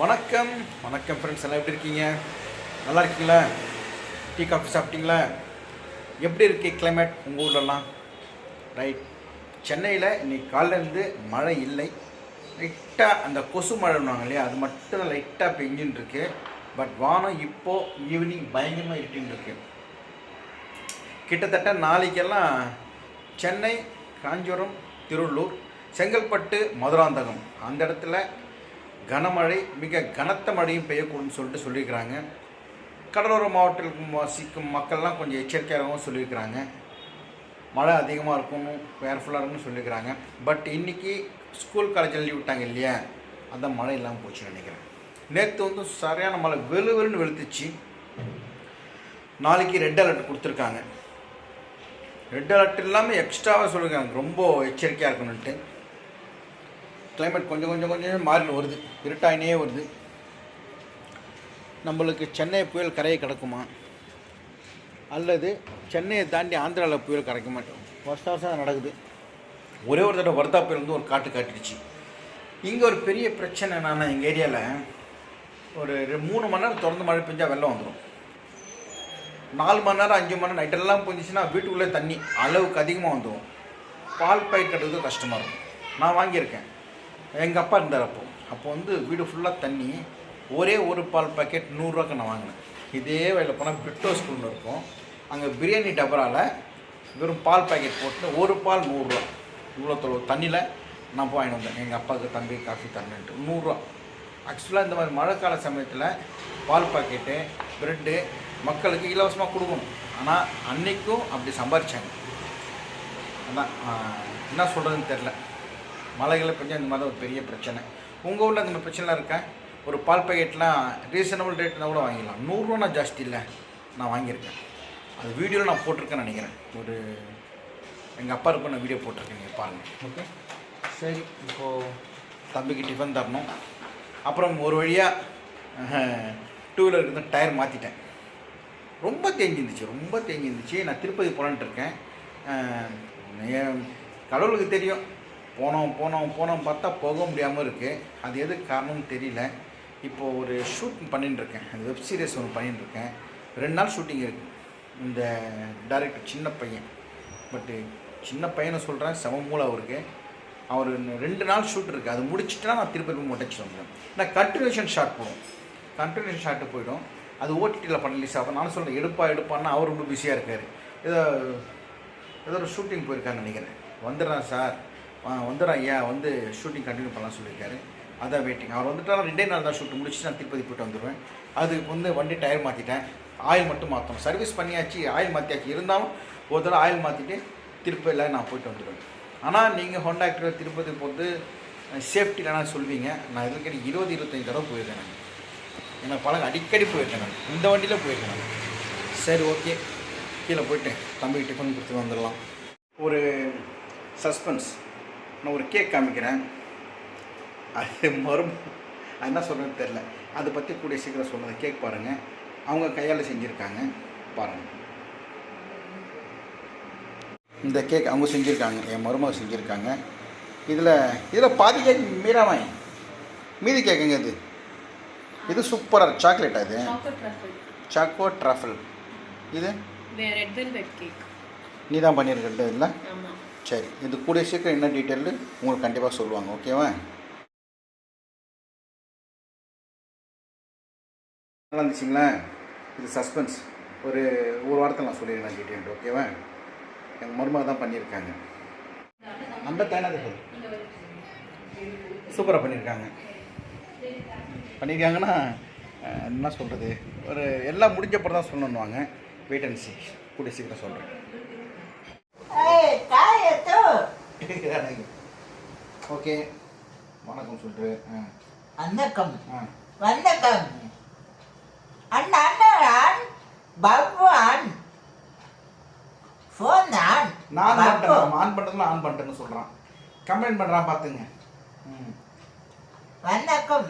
வணக்கம். வணக்கம் ஃப்ரெண்ட்ஸ் எல்லாம் எப்படி இருக்கீங்க? நல்லா இருக்கீங்களா? டீ காஃபி சாப்பிட்டீங்களா? எப்படி இருக்கு கிளைமேட் உங்கள் ஊர்லலாம்? ரைட் சென்னையில் இன்னைக்கு காலையிலேருந்து மழை இல்லை. லைட்டாக அந்த கொசு மழைன்னுவாங்க இல்லையா? அது மட்டும் தான் லைட்டாக பெஞ்சுன்னு இருக்கு. பட் வானம் இப்போது ஈவினிங் பயங்கரமாக இருட்டின்னு இருக்கு. கிட்டத்தட்ட நாளைக்கெல்லாம் சென்னை காஞ்சிபுரம் திருவள்ளூர் செங்கல்பட்டு மதுராந்தகம். அந்த இடத்துல கனமழை மிக கனத்த மழையும் பெய்யக்கூடும் சொல்லிட்டு சொல்லியிருக்கிறாங்க. கடலோர மாவட்டத்தில் வசிக்கும் மக்கள்லாம் கொஞ்சம் எச்சரிக்கையாகவும் சொல்லியிருக்கிறாங்க. மழை அதிகமாக இருக்கும்னு கேர்ஃபுல்லாக இருக்கும்னு சொல்லியிருக்கிறாங்க. பட் இன்றைக்கி ஸ்கூல் காலேஜில் லீவ் விட்டாங்க இல்லையா? அந்த மழை இல்லாமல் போச்சுன்னு நினைக்கிறேன். நேற்று வந்து சரியான மழை வெளு வெளுன்னு வெளுத்துச்சு. நாளைக்கு ரெட் அலர்ட் கொடுத்துருக்காங்க. ரெட் அலர்ட் இல்லாமல் எக்ஸ்ட்ராவாக சொல்லியிருக்காங்க ரொம்ப எச்சரிக்கையாக இருக்கணுன்ட்டு கிளைமேட் கொஞ்சம் கொஞ்சம் கொஞ்சம் மாறின்னு வருது. இருட்டாயினே வருது. நம்மளுக்கு சென்னை புயல் கரையை கிடக்குமா? அல்லது சென்னையை தாண்டி ஆந்திராவில் புயல் கிடைக்க மாட்டோம்? வருஷம் வருஷம் அது நடக்குது. ஒரே ஒரு தடவை வர்தா புயல் வந்து ஒரு காட்டு காட்டிடுச்சு. இங்கே ஒரு பெரிய பிரச்சனை என்னன்னா எங்கள் ஏரியாவில் ஒரு மூணு மணி நேரம் தொடர்ந்து மழை பெஞ்சால் வெள்ளம் வந்துடும் நாலு மணி நேரம் அஞ்சு மணி நேரம் நைட்டெல்லாம் பொஞ்சிச்சுன்னா வீட்டுக்குள்ளே தண்ணி அளவுக்கு அதிகமாக வந்துடும் பால் பயிர் கட்டுறது கஷ்டமாக இருக்கும். நான் வாங்கியிருக்கேன். எங்கள் அப்பா இருந்தார் அப்போ. அப்போ வந்து வீடு ஃபுல்லாக தண்ணி. ஒரே ஒரு பால் பாக்கெட் நூறுரூவாக்கு நான் வாங்கினேன். இதே வயலில் போனால் பிட்டோ ஸ்கூல்னு இருக்கும். அங்கே பிரியாணி டபராவில் வெறும் பால் பாக்கெட் போட்டு ஒரு பால் நூறுரூவா. இவ்வளோ தொழில் தண்ணியில் நான் போய் வாங்கிட்டு வந்தேன். எங்கள் அப்பாவுக்கு தம்பி காஃபி தரணுன்ட்டு நூறுரூவா. ஆக்சுவலாக இந்த மாதிரி மழைக்கால சமயத்தில் பால் பாக்கெட்டு ப்ரெட்டு மக்களுக்கு இலவசமாக கொடுக்கணும். ஆனால் அன்னைக்கும் அப்படி சம்பாரித்தாங்க அதான் என்ன சொல்கிறதுன்னு தெரில மலைகளை கொஞ்சம் இந்த மாதிரி ஒரு பெரிய பிரச்சனை. உங்கள் ஊரில் மாதிரி பிரச்சனைலாம் இருக்கா? ஒரு பால் பாக்கெட்லாம் ரீசனபிள் ரேட்னா கூட வாங்கிடலாம். நூறுரூவா ஜாஸ்தி இல்லை. நான் வாங்கியிருக்கேன். அது வீடியோவில் நான் போட்டிருக்கேன்னு நினைக்கிறேன். ஒரு எங்கள் அப்பா இருக்கும் நான் வீடியோ போட்டிருக்கேன். நீங்கள் பாருங்கள் ஓகே. சரி இப்போது தம்பிக்கு டிஃபன் தரணும். அப்புறம் ஒரு வழியாக டூ வீலருக்கு டயர் மாற்றிட்டேன் ரொம்ப தேங்கி இருந்துச்சு ரொம்ப தேங்கி இருந்துச்சு. நான் திருப்பதி போகலான்ட்டு இருக்கேன். கடவுளுக்கு தெரியும். போனோம் போனோம் போனோம் பார்த்தா போக முடியாமல் இருக்குது அது எது காரணம்னு தெரியல. இப்போது ஒரு ஷூட் பண்ணிட்டுருக்கேன். அந்த வெப் சீரிஸ் ஒன்று பண்ணிட்டுருக்கேன். ரெண்டு நாள் ஷூட்டிங் இருக்குது இந்த டைரக்டர் சின்ன பையன். பட்டு சின்ன பையனை சொல்கிறேன் செம மூளை அவருக்கு. அவர் ரெண்டு நாள் ஷூட் இருக்குது அது முடிச்சிட்டுனா நான் திருப்பதி போய் மொட்டைச்சு வந்துடுவேன் நான் கண்டினியூஷன் ஷாட் போடும். கண்டினியூஷன் ஷாட்டு போயிடும். அது ஓடிடியில் பண்ண ரிலீஸ் ஆகும். நானும் சொல்கிறேன் எடுப்பா எடுப்பான்னா அவர் ரொம்ப பிஸியாக இருக்கார். ஏதோ ஏதோ ஒரு ஷூட்டிங் போயிருக்காங்க நினைக்கிறேன். வந்துடுறேன் சார். வந்துடுறேன் ஐயா வந்து ஷூட்டிங் கண்டினியூ பண்ணலாம் சொல்லியிருக்காரு. அதான் வெயிட்டிங் அவர் வந்துட்டாலும் ரெண்டே நாள் தான் ஷூட் முடிச்சு நான் திருப்பதி போயிட்டு வந்துடுவேன் அதுக்கு வந்து வண்டி டயர் மாற்றிட்டேன் ஆயில் மட்டும் மாற்றணும் சர்வீஸ் பண்ணியாச்சு ஆயில் மாற்றியாச்சு இருந்தாலும் ஒரு தடவை ஆயில் மாற்றிட்டு திருப்பதியில் நான் போயிட்டு வந்துடுவேன் ஆனால் நீங்கள் ஹோண்டா ஆக்டிவா திருப்பதி போது சேஃப்டி இல்லைனா சொல்வீங்க நான் இதுக்கு இருபது இருபத்தஞ்சி தடவை போயிருக்கேன் நான். எனக்கு பழங்க அடிக்கடி போயிருக்கேன் நான். இந்த வண்டியில் போயிருக்கேன் நான். சரி ஓகே. கீழே போயிட்டு தம்பிக்கு டிஃபன் கொடுத்து வந்துடலாம். ஒரு சஸ்பென்ஸ் நான் ஒரு கேக் காமிக்கிறேன். அது அது என்ன சொல்கிறேன்னு தெரில அதை பற்றி கூடிய சீக்கிரம் சொல்லுங்கள் கேக் பாருங்கள் அவங்க கையால் செஞ்சுருக்காங்க. பாருங்கள் இந்த கேக் அவங்க செஞ்சுருக்காங்க. என் மருமக செஞ்சுருக்காங்க. இதில் இதில் பாதி கேக் மீறாமை. மீதி கேக்குங்க இது. இது சூப்பராக சாக்லேட்டா இது. சாக்கோ ட்ரஃபிள் இது? cake. நீ தான் பண்ணியிருக்கிறது இல்லை? சரி இது கூடிய சீக்கிரம் என்ன டீட்டெயிலு உங்களுக்கு கண்டிப்பாக சொல்லுவாங்க ஓகேவா நல்லா இருந்துச்சுங்களா? இது சஸ்பென்ஸ் ஒரு ஒரு வாரத்தில் நான் சொல்லிடுறேன் டீட்டெயில் ஓகேவா எங்கள் மருமக தான் பண்ணியிருக்காங்க. அந்த தேனாது சூப்பராக பண்ணியிருக்காங்க. பண்ணியிருக்காங்கன்னா என்ன சொல்கிறது ஒரு எல்லாம் முடிஞ்சப்பறம் தான் சொல்லணுன்னுவாங்க வெயிட் அண்ட் சி கூடிய சீக்கிரம் சொல்கிறேன் ஓகே. வணக்கம் சொல்லிட்டு வணக்கம். வணக்கம். அண்ணா அண்ணன் பகவான் ஃபோன் நான் நான். பண்ணிட்டேன் ஆன் பண்ணுறதுல ஆன் பண்ணிட்டேன்னு சொல்கிறான் கம்ப்ளைண்ட் பண்ணுறான் பார்த்துங்க வணக்கம்.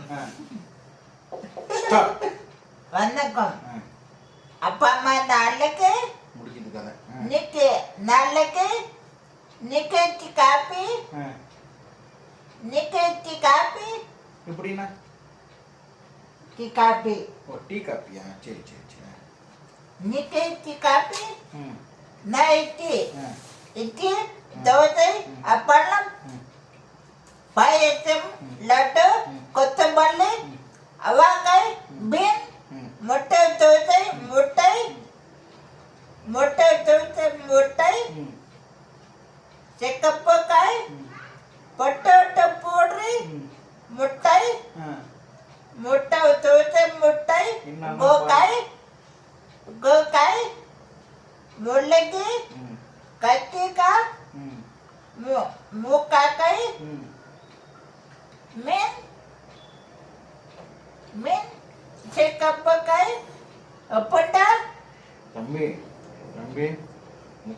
வணக்கம். அப்பா அம்மா நாளைக்கு முடிக்குது கதை. நிக்கு நாளைக்கு நிகழ்த்தி காப்பி நிகழ்த்தி காப்பி எப்படின்னா டீ காப்பி ஓ டீ காப்பியா சரி சரி சரி நிகழ்த்தி காப்பி நைட்டி இட்லி தோசை அப்பளம் பாயசம் லட்டு கொத்தமல்லி அவாக்காய் பீன்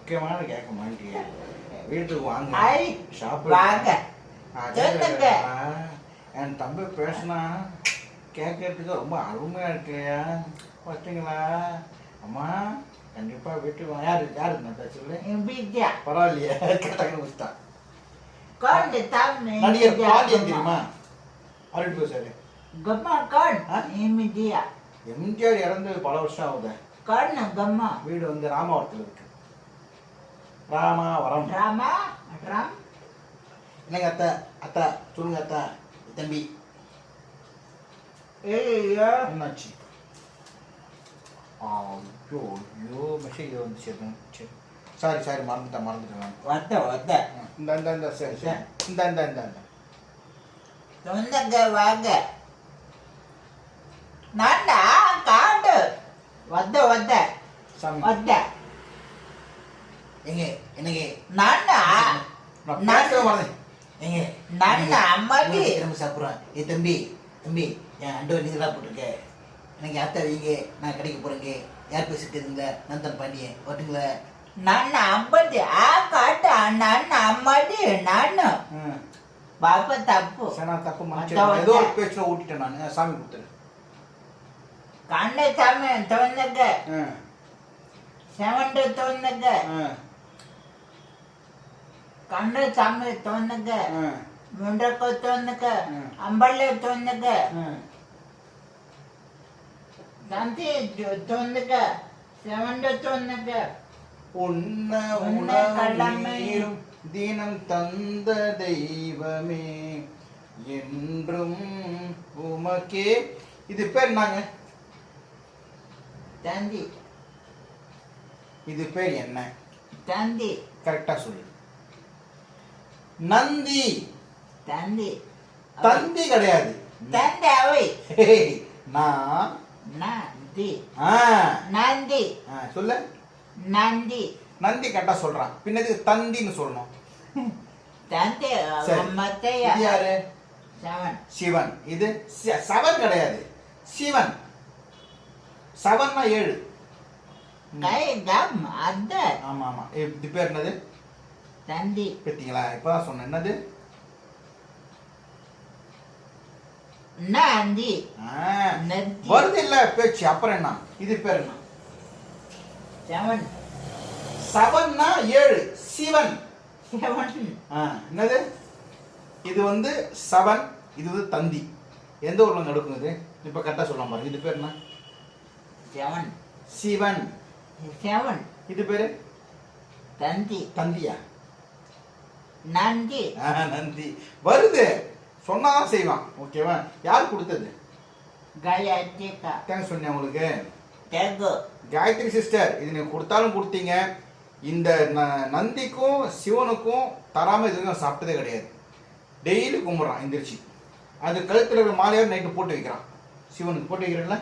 முக்கியமான கேட்க மாட்டேன் வீட்டுக்கு வாங்க. வாங்க. என் தம்பி பேசினா கேட்கறதுக்கு ரொம்ப அருமையா இருக்கையா பார்த்தீங்களா அம்மா கண்டிப்பா வீட்டுக்கு வா யாரு யாரு நான் வித்யா பரவாயில்லையே. கரெக்டாக வச்சுட்டான் நடிகர் பாண்டியன் தெரியுமா? அருள் பேசாரு கம்மா? இமிதியா எம்ஜிஆர் இறந்து பல வருஷம் ஆகுது. கொண்ணு கம்மா. வீடு வந்து ராமாவரத்தில் இருக்கு. ராமாவரம் ராமா ராம் என்னங்க அத்தா? அத்தா சொல்லுங்க அத்தா தம்பி. ஐயோ என்னாச்சு? ஐயோ ஐயோ மெசேஜ் வந்து சரி சரி. சாரி சாரி மறந்துட்டேன் மறந்துட்டேன் வத்த வத்த இந்த இந்த இந்த சரி சரி. இந்த இந்த இந்த இந்த. சொந்தங்க வாங்க. நான்டா காடு வந்த வந்த. வந்த. எங்க எனக்கு நானா நான் வரேன் எங்க நான் அம்மாக்கு. திரும்ப சாப்பிட்றேன். ஏ தம்பி தம்பி என் அண்டோ நீங்கள் தான் போட்டிருக்க. எனக்கு யார் நான் கடைக்கு போகிறேங்க யார் பேசிட்டுருங்களா நான் தான் பாண்டியன். வரட்டுங்களா? நான் அம்பது ஆ காட்டு. நான் அம்மாடி நான் பாப்பா தப்பு. நான் தப்பு மனுஷன் ஏதோ ஒரு பேச்சில் ஓட்டிட்டேன் நான். சாமி கொடுத்துரு கண்ணை சாமி தோணுங்க செவன்ட்டு தோணுங்க கண்ணு தமிழ் தோணுங்க முண்டக்கோ தோணுங்க அம்பல்ல தோணுங்க நந்தி தோணுங்க செவண்ட தோணுங்க உன்ன உணவீரும் தினம் தந்த தெய்வமே. என்றும் உமக்கே. இது பேர் என்னங்க? தந்தி. இது பேர் என்ன? தந்தி. கரெக்டா சொல்லு. நந்தி. தந்தி. தந்தி கிடையாது. தந்தாவை நான் நந்தி. நந்தி. சொல்லு. நந்தி. நந்தி கரெக்டா சொல்றான். பின்னதுக்கு தந்தின்னு சொல்லணும்? தந்தி யாரு? சிவன். இது சவன் கிடையாது. சிவன். சவன்னா ஏழு. ஆமா ஆமா. இது பேர் என்னது? தந்தி. பார்த்தீங்களா இப்போ தான் சொன்னேன். என்னது? நந்தி. வருது இல்ல பேச்சு. அப்புறம் என்ன? இது பேர் என்ன? செவன். செவன்னா ஏழு. சிவன். என்னது? இது வந்து செவன் இது வந்து தந்தி. எந்த ஊர்ல நடக்கும் இது இப்ப கரெக்டா சொல்லலாம் பாருங்க இது பேர் என்ன? செவன். சிவன். செவன். இது பேரு? தந்தி. தந்தியா? நந்தி. நந்தி. வருது. சொன்னாதான் செய்வான். ஓகேவா? யார் கொடுத்தது? காயத்ரிகா தேங்க்ஸ் சொன்னேன் உங்களுக்கு? தேங்கு காயத்ரி சிஸ்டர் இது நீங்கள் கொடுத்தாலும் கொடுத்தீங்க. இந்த நந்திக்கும் சிவனுக்கும் தராமல் இது சாப்பிட்டதே கிடையாது. டெய்லி கும்பிட்றான் எந்திரிச்சு. அது கழுத்தில் இருக்கிற மாலையார் நைட்டு போட்டு வைக்கிறான். சிவனுக்கு போட்டு வைக்கிறீங்களா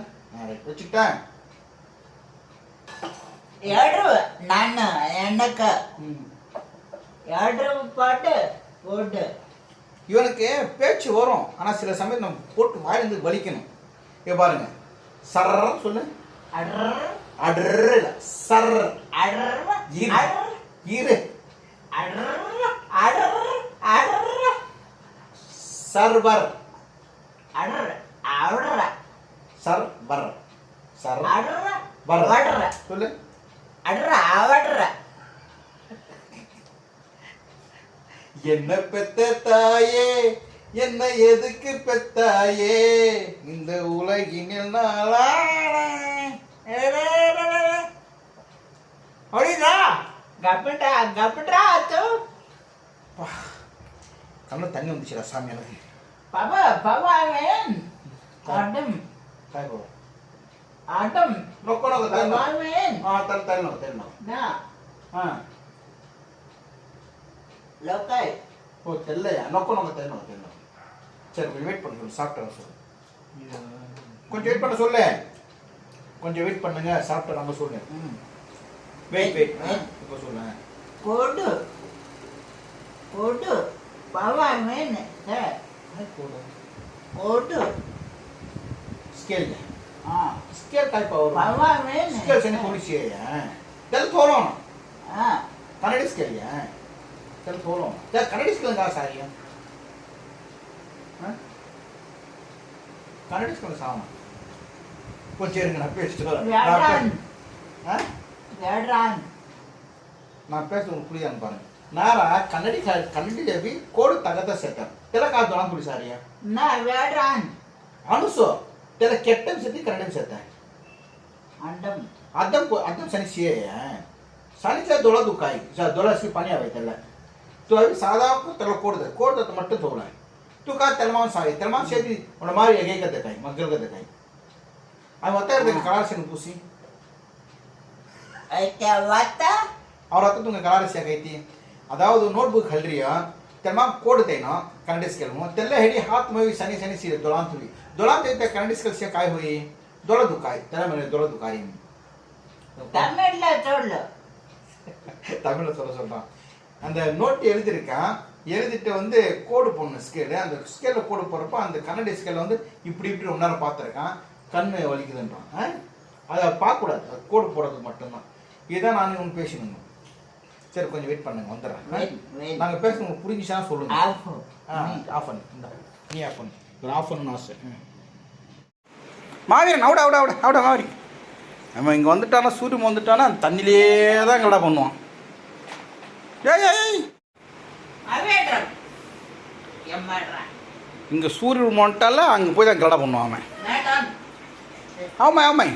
வச்சுக்கிட்டேன். நான் எனக்கு. யாரும் பாட்டு? போட்டு. இவனுக்கு பேச்சு வரும். ஆனால் சில சமயம் நம்ம போட்டு வாயிலிருந்து வலிக்கணும். இப்போ பாருங்க. சர்றன்னு சொல்லு. அடர். அடர் இல்லை. சர். அடர். இரு. இரு. அடர். அடர். அடர். சர்வர். அடர். அடர். சர்வர் சர் அடர். வர. சொல்லு. அடர். அடர். என்ன பெத்த தாயே? என்ன எதுக்கு பெத்தாயே? இந்த உலகினில் நாளா அத்து. கண்ணு தண்ணி வந்துச்சுடா சாமி எனக்கு. பாபா தண்ணி வேன் ஆ. லோக்கல் ஓ தெரியலையா நோக்கம் நம்ம தெரியணும் தெரியணும் சரி கொஞ்சம் வெயிட் பண்ணுங்க. சாப்பிட்டு சொல்லு. கொஞ்சம் வெயிட் பண்ண சொல்லு. கொஞ்சம் வெயிட் பண்ணுங்க. சாப்பிட்டு நம்ம சொல்லு. வெயிட் வெயிட் இப்போ சொல்லு. கொடு போடு. பவா மீன் ஆ. கொடு ಸ್ಕೇಲ್ ಸ್ಕೇಲ್ ಟೈಪ್ ಅವರು ಸ್ಕೇಲ್ ಸಣ್ಣ ಪೊಲೀಸ್ ಎಲ್ಲ ತೋರೋಣ ಕನ್ನಡ ಸ್ಕೇಲ್ಯಾ ಚಲ ತೋಲೋ ಚಲ ಕನ್ನಡಿಸ್ಕೊಂಡ ಸಾರಿಯ ಕನ್ನಡಿಸ್ಕೊಂಡ ಸಾಮ ಕೊಂಚ ಇರುಂಗ ನಾ ಪೇಸ್ಟ್ வேடுறான் நான் பேசுறது புரியாதுன்னு பாருங்க. நாரா கன்னடி சாரி கன்னடி தேவி கோடு தகத்த செட்டார் தெல காத்து தான் புடி சாரியா நான் வேடுறான் அனுசோ. தெல கெட்டம் செட்டி கன்னடம் செட்டார் அண்டம். அதம் அதம் சனி சியே? சனி சே தொலை துக்காய். தொலை சி பணியா வைத்தல சாதா தொலை கூடுதல் கூடுதத்தை மட்டும் தோணாய் தூக்கா தெலமான் சாய் தெலமான் சேர்த்து உன மாதிரி எகை கதை காய் மக்கள் கதை காய் அவன் ஒத்த இருக்க கலாரசன் பூசி ಅವ್ರ ಹತ್ರ ತುಂಗ ಕಲಾರಸಿ ಆಗೈತಿ ಅದಾವುದು ನೋಟ್ಬುಕ್ ಹಲ್ರಿಯ ತೆಮ್ಮ ಕೋಡ್ತೇನ ಕನ್ನಡಿಸ್ಕೆಲ್ಮು ತೆಲ್ಲ ಹೇಳಿ ಹಾತ್ ಮೈ ಸನಿ ಸನಿ ಸೀರೆ ದೊಳಾಂತ ಹುಯಿ ದೊಳಾಂತ ಐತೆ ಕನ್ನಡಿಸ್ಕೆಲ್ಸಿಯ ಕಾಯಿ ಹುಯಿ ದೊಳದು ಕಾಯಿ ತೆಲ ಮನೆ ದೊಳದು ಕಾಯಿ ತಮಿಳ್ಲ ತಮಿಳು சொல்ல சொல்றான் அந்த நோட் எழுதியிருக்கான். எழுதிட்டு வந்து கோடு போடணும் ஸ்கேலு அந்த ஸ்கேலில் கோடு போடுறப்ப அந்த கன்னடி ஸ்கேலில் வந்து இப்படி இப்படி ஒன்றா பார்த்துருக்கான். கண்ணு வலிக்குதுன்றான். ஆ? அதை பார்க்கக்கூடாது. அது கோடு போடுறதுக்கு மட்டும்தான். இதுதான் நான் ஒன்று பேசணுங்க சரி கொஞ்சம் வெயிட் பண்ணுங்க. வந்துடுறேன். நாங்கள் பேச உங்களுக்கு புரிஞ்சுச்சா சொல்லுங்க. ஆஃப் பண்ணு. இந்தா. நீ ஆஃப் பண்ணு. ஒரு ஆஃப் பண்ணு ஆசை. மாவீரன் அவட அவட அவட அவட மாவரி அவன் இங்கே வந்துட்டானா சூரியன் வந்துட்டானா அந்த தண்ணியிலே தான் கடை பண்ணுவான். ஏய் ஏய் இங்கே சூரியன் மோன்ட்டால அங்கே போய் தான் கடை பண்ணுவான் ஆமா ஆமா ஆமாம்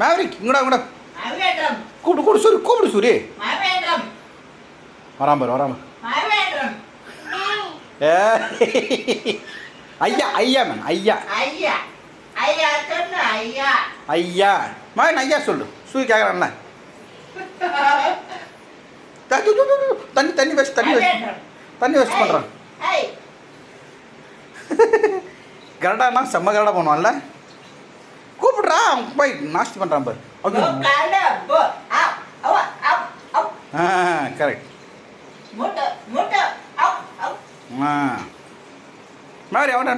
மேவரிக் இங்கடா இங்கடா. கூப்பிடு கூப்பிடு சூரிய கூப்பிடு சூரிய. வராம பாரு வராம ஐயா ஐயா மேன் ஐயா. ஐயா. ஐயா ஐயா. மகன் ஐயா சொல்லு. சூரிய கேட்குறான் தண்ணி தண்ணி வச்சு தண்ணி வச்சு. தண்ணி வச்சு பண்ணுறான் கரடானா செம்ம கரடா பண்ணுவான்ல. கூப்பிட்றா அவன் போய் நாஸ்தி பண்ணுறான் பாரு. ஆ கரெக்ட் ஆ மாதிரி அவன்